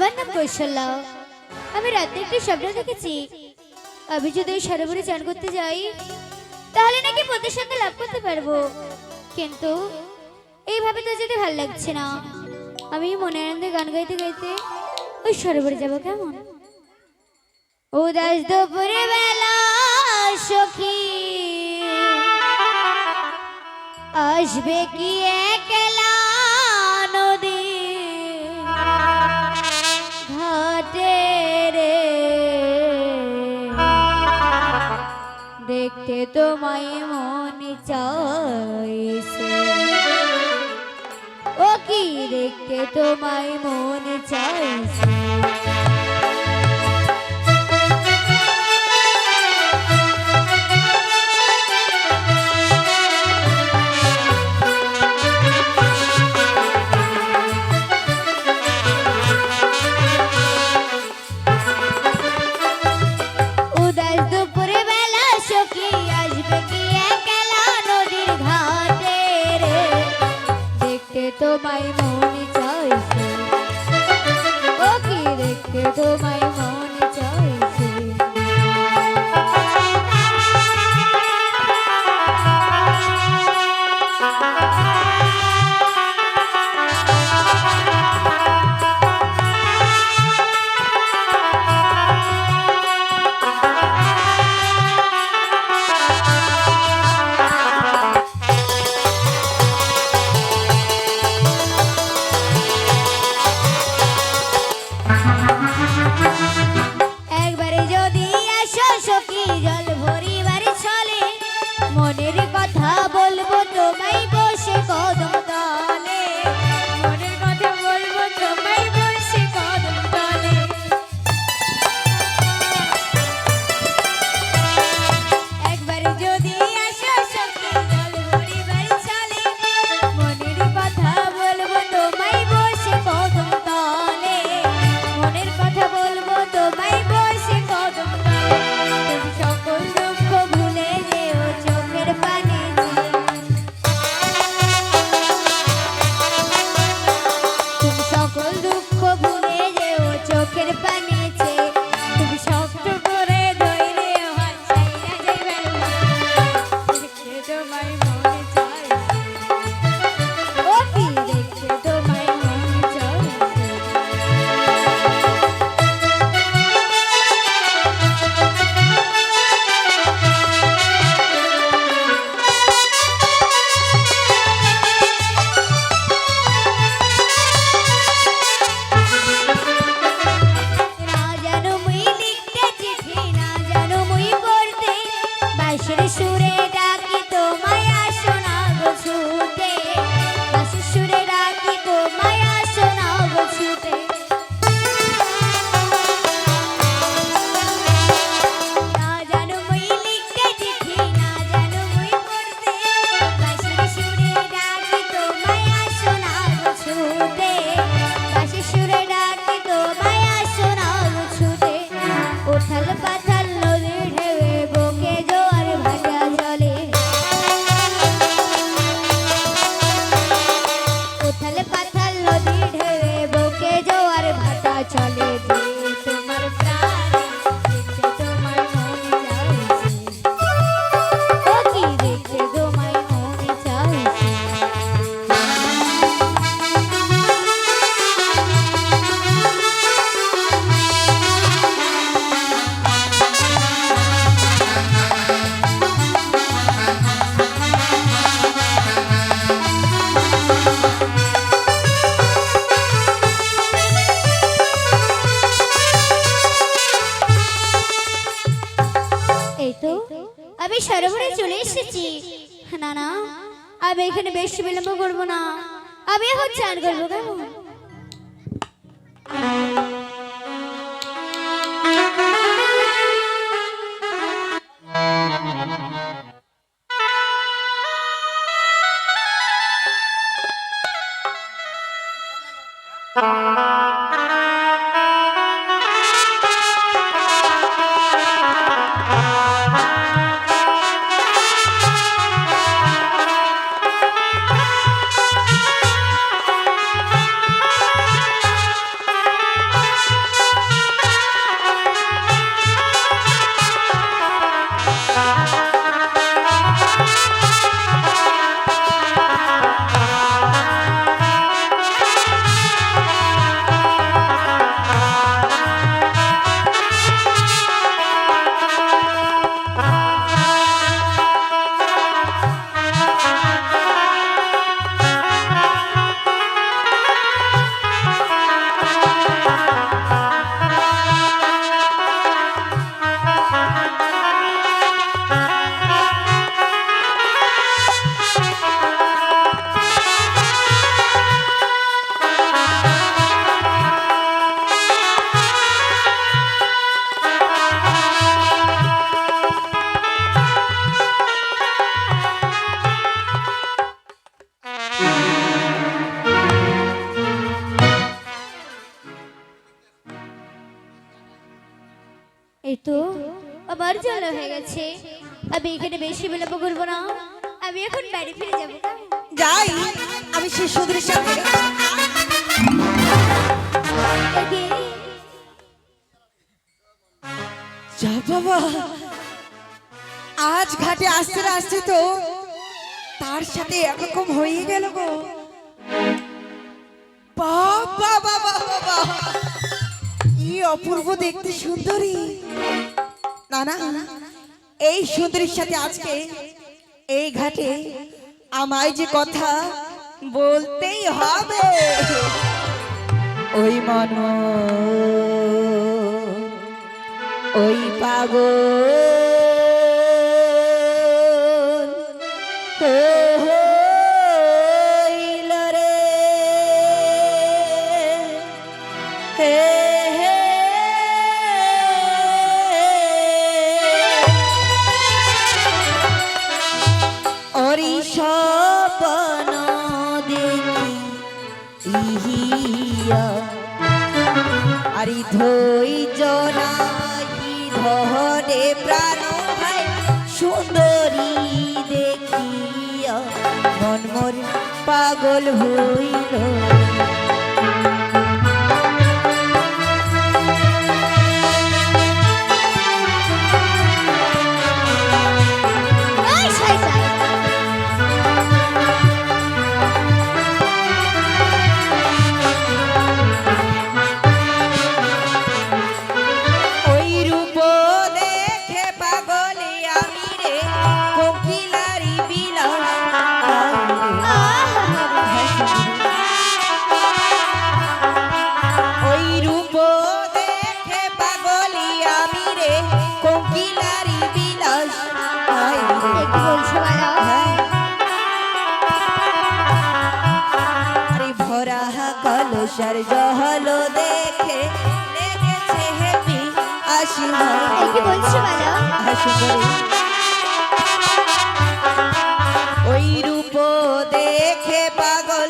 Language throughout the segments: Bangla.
আমার নাম কৈশল্যা। আমি রাত একটি স্বপ্ন দেখেছি। আমি যদি ওই সরোবরে চান করতে যাই, তাহলে নাকি প্রতিষ্ঠানটা লাভ করতে পারব। কিন্তু এইভাবে তো যেতে ভালো লাগছে না। আমি মনে আনন্দে গান গাইতে গাইতে ওই সরোবরে যাব কেমন? উদাস দুপুরে বেলা সখী। আসবে কি এক পেতে তোমায় মন চাইছে। ও কি দেখতে তোমায় মন চাইছে? সরোবরে চলে এসেছি। না না আমি এখানে বেশি বিলম্ব করব না। আমি এখন চান করব কেমন? এখন বাড়ি ফিরে যাব। যাই আমি সেই সাথে। যা বাবা আজ ঘাটে আসতে আসতে তো তার সাথে একরকম হয়ে গেল গো। বাবা বাবা বাবা। কি অপূর্ব দেখতে সুন্দরী। না না এই সুন্দরীর সাথে আজকে এই ঘাটে আমায় যে কথা বলতেই হবে। ওই মন ওই পাগল। অরি সপন দেখি ইহিয়া। আরি ধৈর্য নাহি ধরে প্রাণ হয়, সুন্দরী দেখিয়া। মন মোর পাগল হইল। কলসার জহল দেখে লেগেছে কি বলছো বলো? ওই রূপ দেখে পাগল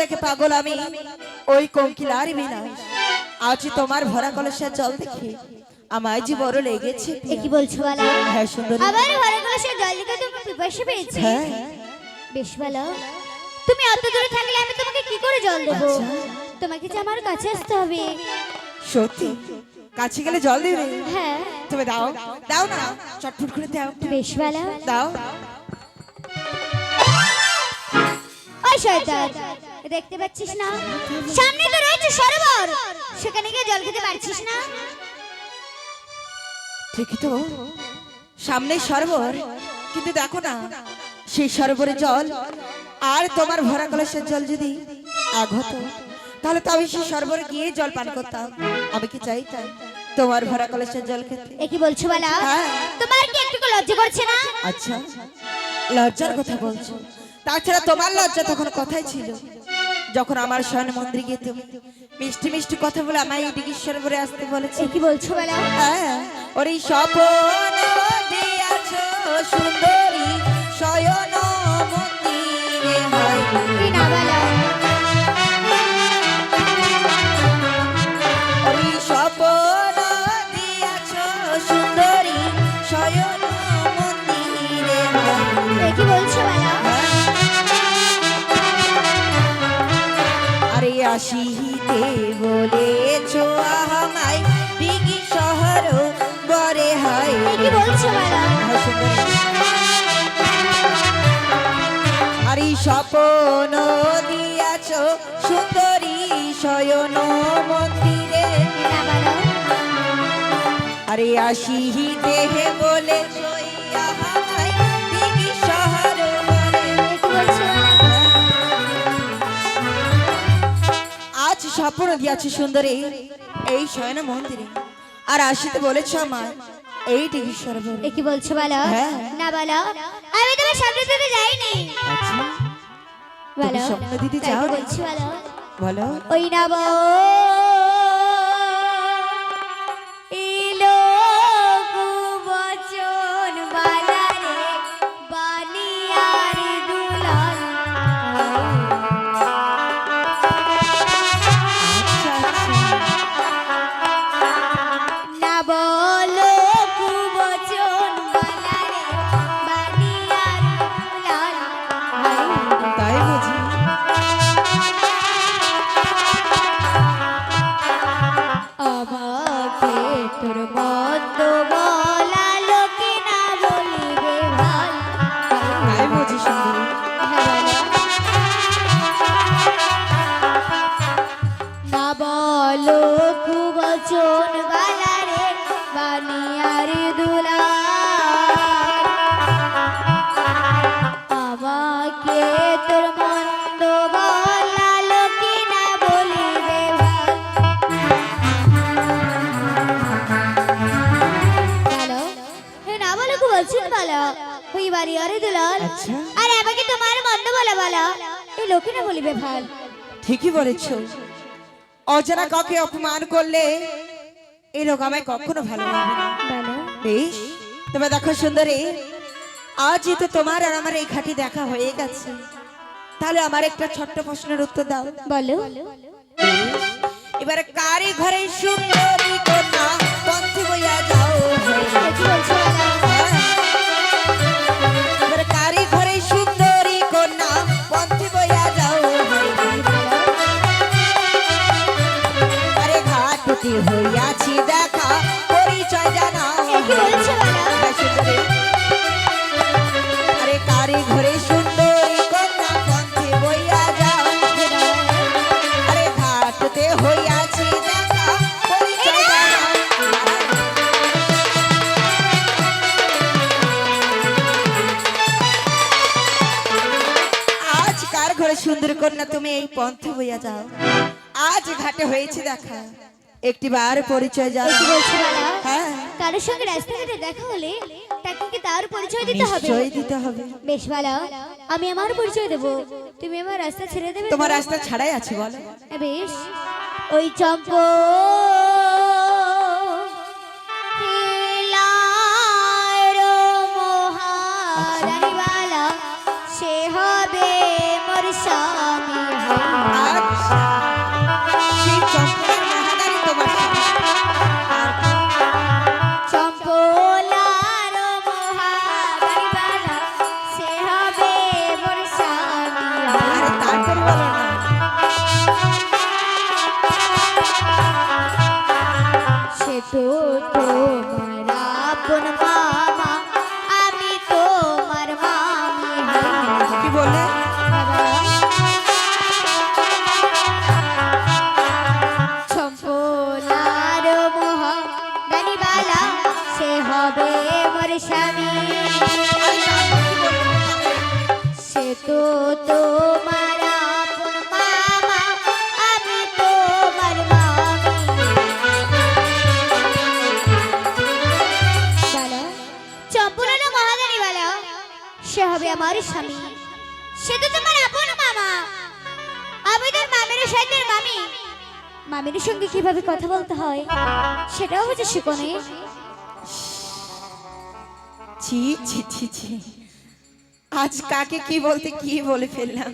দেখে পাগল আমি। ওই কোকিলার বিলাস আজ তোমার ভরা কলসের জল দেখে আমায় যে বড় লেগেছে এ কি বলছো বলো? হ্যাঁ সুন্দরী। আবার ঘরে কলসে জল দিকে তুমি পিপাসা পেয়েছে? হ্যাঁ। বেশ ভালো তুমি অত দূরে থাকলে আমি তোমাকে কি করে জল দেবো? আচ্ছা। তোমাকে যে আমার কাছে আসতে হবে। সত্যি? কাছে গেলে জল দিবে? হ্যাঁ। তুমি দাও। দাও না। চটফট করে দাও। বেশ ভালো দাও। ওই শয়তান। দেখতে পাচ্ছিস না? সামনে তো রয়েছে সরোবর। সেখানে গিয়ে জল খেতে পারছিস না? ঠিকই তো। সামনে সরোবর কিন্তু দেখো না সেই সরোবরে জল আর তোমার ভরা কলসের জল যদি আগ হতো তাহলে তো আমি সেই সরোবরে গিয়ে জল পান করতাম। আমি কি চাই তাই? তোমার ভরা কলসের জল খেতে। এ কি বলছো বলা? হ্যাঁ। তোমার কি একটু লজ্জা করছে না? আচ্ছা। লজ্জার কথা বলছো। তাছাড়া তোমার লজ্জা তখন কথাই ছিল? যখন আমার স্বয়ন মন্দিরে গিয়ে তুমি মিষ্টি মিষ্টি কথা বলে আমায় এই দিগিশ্বর করে আসতে বলেছে। কি বলছো বেলা? হ্যাঁ ওর এই স্বপন দিয়াছ সুন্দরী শয়ন মন্দিরে হয়। না বলা। আসিতে বলেছ আমায় দিঘি শহর বরে হয় কি বলছো বলা আরে স্বপন দিয়াছ সুন্দরী শয়ন মন্দিরে। আরে আসিতে বলে দিঘি স্বপ্ন দিয়াছে সুন্দরী এই শয়ন মন্দিরে। আর আসিতে বলেছ আমার এই দিঘি সরোবরে এ কি বলছো বলো? হ্যাঁ। না বলো আমি তোমার সামনে দিতে যাইনি। আচ্ছা। বলো স্বপ্ন দিতে যাও? বলছি বলো। বলো। ওই না বল আর আমাকে তোমার মন্দ বলা বলা। এই লোকে না বলিবে ভালো। ঠিকই বলেছ। অজানা কাউকে অপমান করলে এই লোক আমায় কখনো ভালো লাগবে না। বেশ তবে দেখো সুন্দরী আজ তো তোমার আর আমার এই খাটি দেখা হয়ে গেছে তাহলে আমার একটা ছোট্ট প্রশ্নের উত্তর দাও। বলো। এবার কারি ঘরে সুন্দরী কন্যা পন্থী বইয়া যাও বইয়া আজ কার ঘরে সুন্দর কন্যা তুমি এই পন্থ হইয়া যাও? আজ ঘাটে হয়েছে দেখা। একটি বার পরিচয় যা জানো হ্যাঁ। কারোর সঙ্গে রাস্তাঘাটে দেখা হলে তাকে কি তার পরিচয় দিতে হবে? নিশ্চয়ই দিতে হবে। বেশ ভালো আমি আমার পরিচয় দেব। তুমি আমার রাস্তা ছেড়ে দেবে তোমার রাস্তা ছাড়াই আছে বলো। বেশ। ওই চম্প। স্বামী তো তোমার মামা, আমি তোমার চম্পলানো মহাদানি বলো সে আমার স্বামী। সে তো তোমার আপন তোর মামের সাথে মামি। মামির সঙ্গে কীভাবে কথা বলতে হয়, সেটাও বুঝে শিখনে ছি ছি ছি ছি। আজ কাকে কি বলতে কি বলে ফেললাম?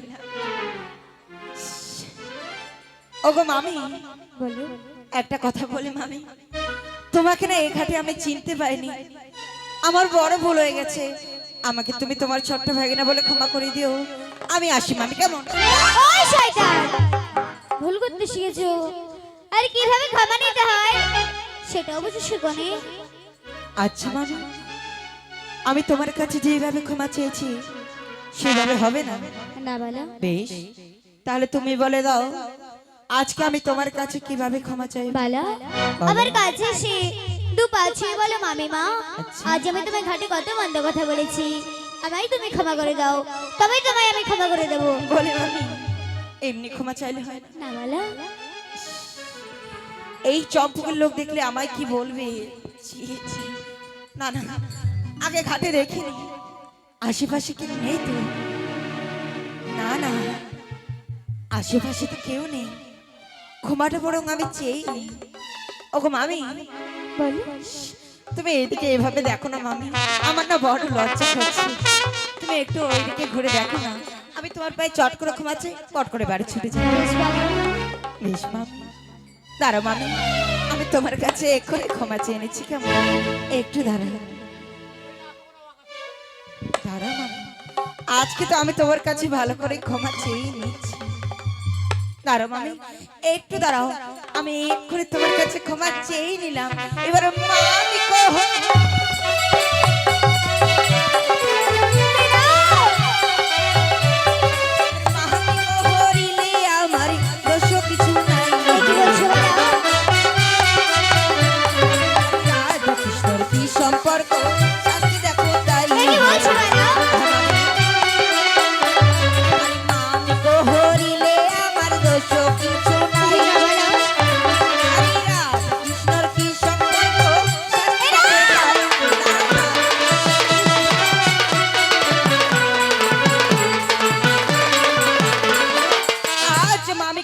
ওগো মামি বলো। একটা কথা বলি মামি। তোমাকে না ঘাটে আমি চিনতে পাইনি আমার বড় ভুল হয়ে গেছে। আমাকে তুমি তোমার ছোট্ট ভাগিনা বলে ক্ষমা করে দিও। আমি আসি মামি কেমন? ওই শয়তান! ভুল করতে শিখেছো। আর কীভাবে ক্ষমা নিতে হয়? সেটাও বুঝে শিখনে আচ্ছা মামি। আমি তোমার কাছে যেভাবে ক্ষমা চেয়েছি সেভাবে হবে না। না বলো। বেশ তাহলে তুমি বলে দাও আজকে আমি তোমার কাছে কীভাবে ক্ষমা চাই বালা আমার কাছে এসে দু পাচ্ছে বলো মামিমা আচ্ছা। আজ আমি তোমার ঘাটে কত মন্দ কথা বলেছি। আমায় তুমি ক্ষমা করে দাও তবে তোমায় আমি ক্ষমা করে দেবো। বলে মামি এমনি ক্ষমা চাইলে হয় না। বলো। এই চম্পকের লোক দেখলে আমায় কি বলবে? না না, আগে ঘাটে দেখিনি আশেপাশে কি নেই তো? না না। আশেপাশে তো কেউ নেই। ঘুমাটা বরং আমি চেয়েই নি ওগো মামি তুমি এদিকে এভাবে দেখো না মামি। আমার না বড় লজ্জা হচ্ছে তুমি একটু ওইদিকে ঘুরে দেখো না। আমি তোমার পায়ে চট করে ঘুমাচ্ছি পট করে বাড়ি ছুটে যাই। বেশ মামি। দাঁড়াও মামি। আমি তোমার কাছে এক্ষুনি ক্ষমা চেয়ে নিচ্ছি কেমন? একটু দাঁড়াও। আজকে তো আমি তোমার কাছে ভালো করে ক্ষমা চেয়ে নিচ্ছি। দাঁড়াও মামি, একটু দাঁড়াও। আমি এক্ষুনি তোমার কাছে ক্ষমা চেয়ে নিলাম। এবার মামি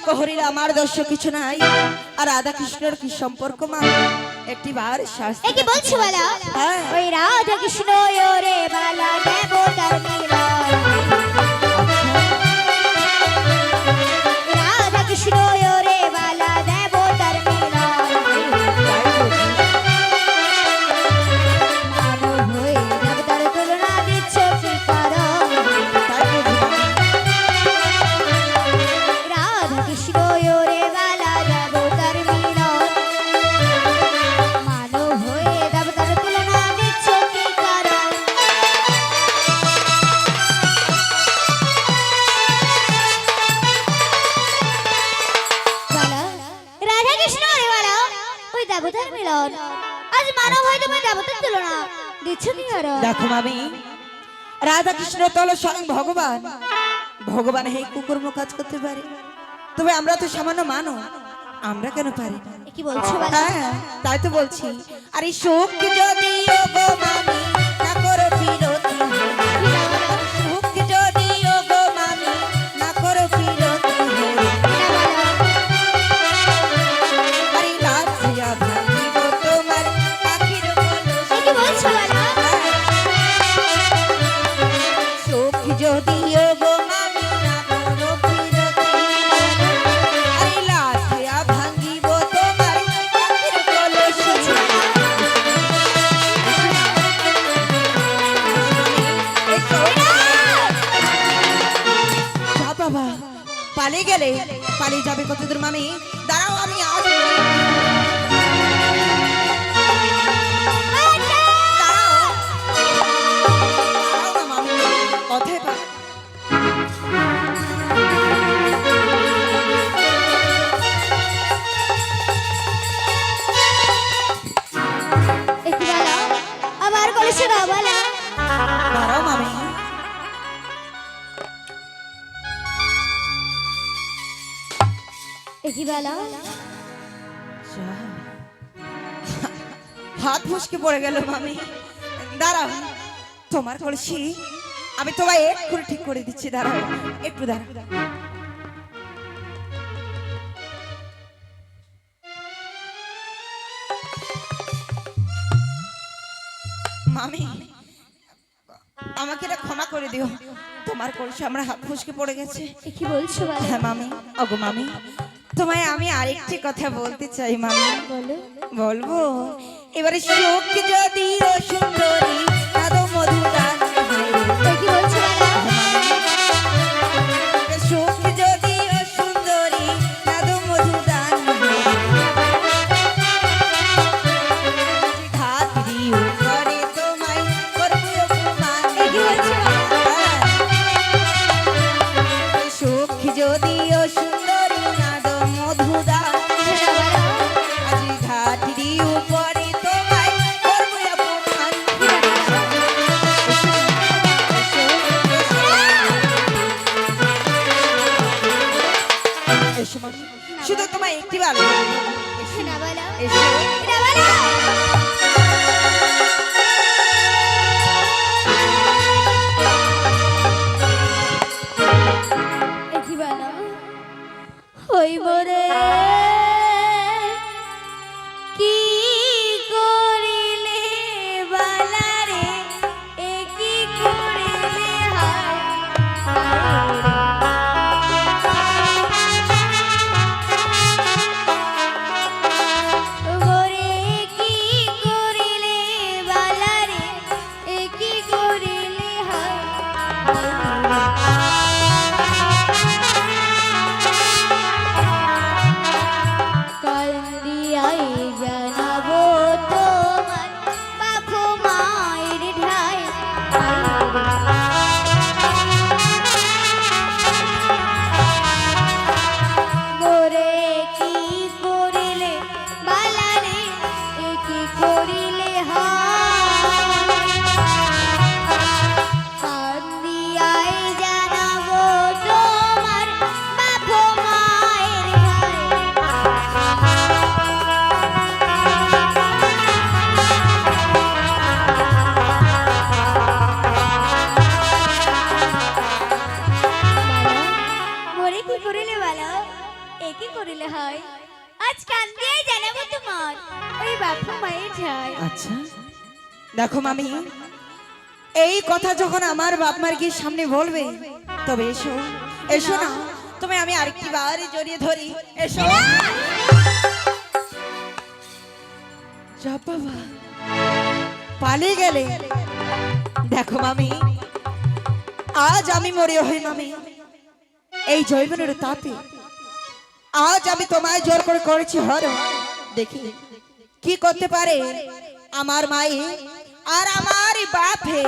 যে আমার দর্শক কিছু নাই। আর রাধা কৃষ্ণর কি সম্পর্ক মা? একটি বার শাস্তি এ কি বলছো বালা? হ্যাঁ। ওই রাধা কৃষ্ণ ওরে বালা দেব দেখো মামি রাধা কৃষ্ণ তো হলো স্বয়ং ভগবান। ভগবান হে কুকুর কাজ করতে পারে। তবে আমরা তো সামান্য মানো আমরা কেন পারি? কি বলছো হ্যাঁ তাই তো বলছি। আরে এই সুখ যদি মামি যাবে কত দূর মামি? দাঁড়াও আমি আজ দাঁড়াও। দাঁড়াও না মামি। কথায় পা এ কি বালা। আবার কলেছে না বালা। দাঁড়াও মামি। বালা। হাত মুসকে পড়ে গেল মামি। দাঁড়াও তোমার কলসি আমি তোমায় এক্ষুনি ঠিক করে দিচ্ছি দাঁড়াও একটু দাঁড়াও। মামি আমাকে এটা ক্ষমা করে দিও। তোমার কলসি আমরা হাত ফুসকে পড়ে গেছে। কি বলছো হ্যাঁ মামি ওগো মামি তোমায় আমি আরেকটি কথা বলতে চাই মামা। বলব এবারে সুখ যদি সুন্দরী না বালা কি করিলে হয়? আজ কান জানাব তোমার। ওই বাপু মায়ের আচ্ছা। দেখো মামি এই কথা যখন আমার বাপ মার গিয়ে সামনে বলবে তবে এসো এসো না। তুমি আমি আরেকটি বার জড়িয়ে ধরি। এসো। যা বাবা পালিয়ে গেলে। দেখো মামি আজ আমি মরে হই মামি। এই জৈবনের তাপে আজ আমি তোমায় জোর করে করেছি, হর দেখি, কি করতে পারে আমার মায়ে আর আমার বাপে।